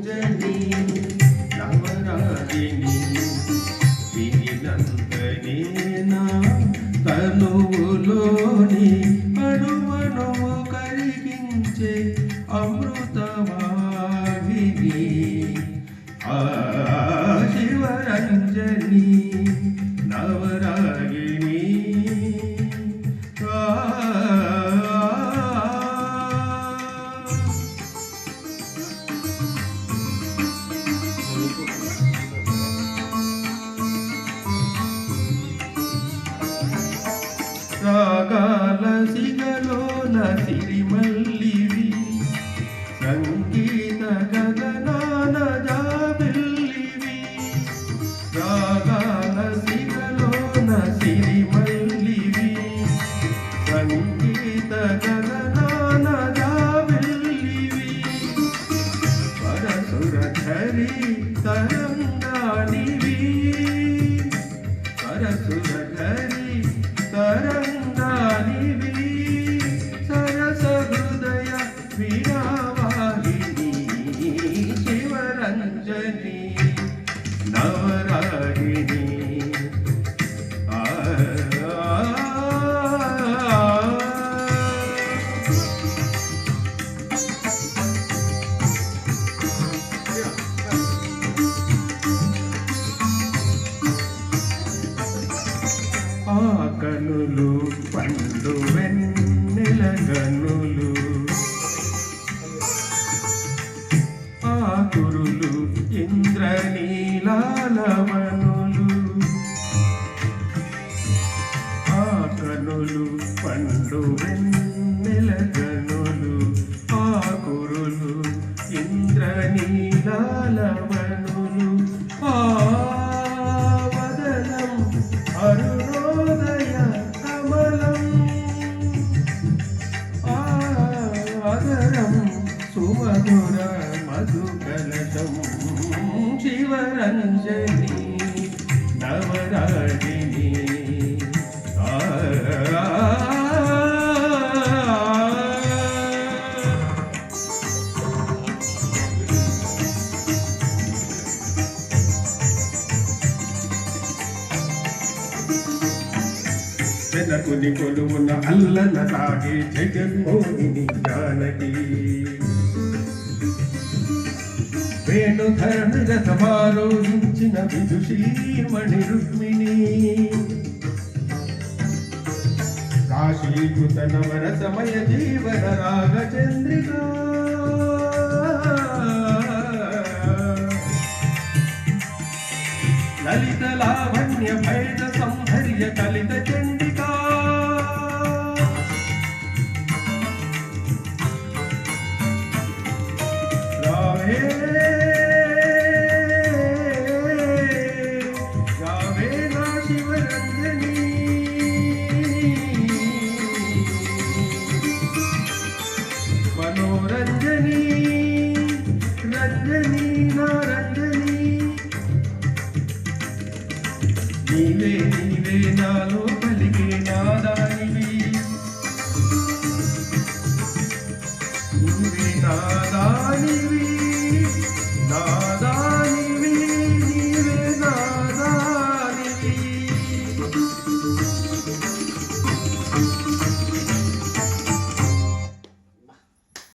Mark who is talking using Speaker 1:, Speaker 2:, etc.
Speaker 1: శివరంజని నవరాగిని వినంతనేనా తనువులోని అణువణువు కరిగించే అమృతవాహిని. ఆ శివరంజని ಸಿರಿಮಲ್ಲಿವಿ ಸಂಗೀತ ಗಗನಾನ ಜಾಬಿಲ್ಲಿವಿ ರಾಗಾನ ಸಿಗಲೋನ ಸಿರಿಮಲ್ಲಿವಿ ಸಂಗೀತ ಗಗನಾನ ಜಾಬಿಲ್ಲಿವಿ ಪರಸುರ ಧರಿ ತರಂಗಾಣಿವಿ ಪರಸುರ ಧರಿ ತರಂಗ ఆ కనులు పండు వెన్నెల గనులు. ఆకురులు ఇంద్రనీలాలవనులు ఆ కనులు పండు వెన్నెల గనులు. ఆ కురులు ఇంద్రనీలాలవనులు ఆ మధుర మధుకలశం శివరంజని నవరాజిని ఆ కొలువున అల్లన సాగే జగన్మోహిని జానకి. వేణుధరణ రథమారోహించిన విదుషీమణి రుక్మిణి కాశీకృత నవర సమయ జీవన రాగచంద్రిక లలిత లావణ్య భైద సంహర్య కలిత రావే రావే నా నీవే నీవే నాలో పలికే నాదానివి నీవే నాదానివి నాదానివి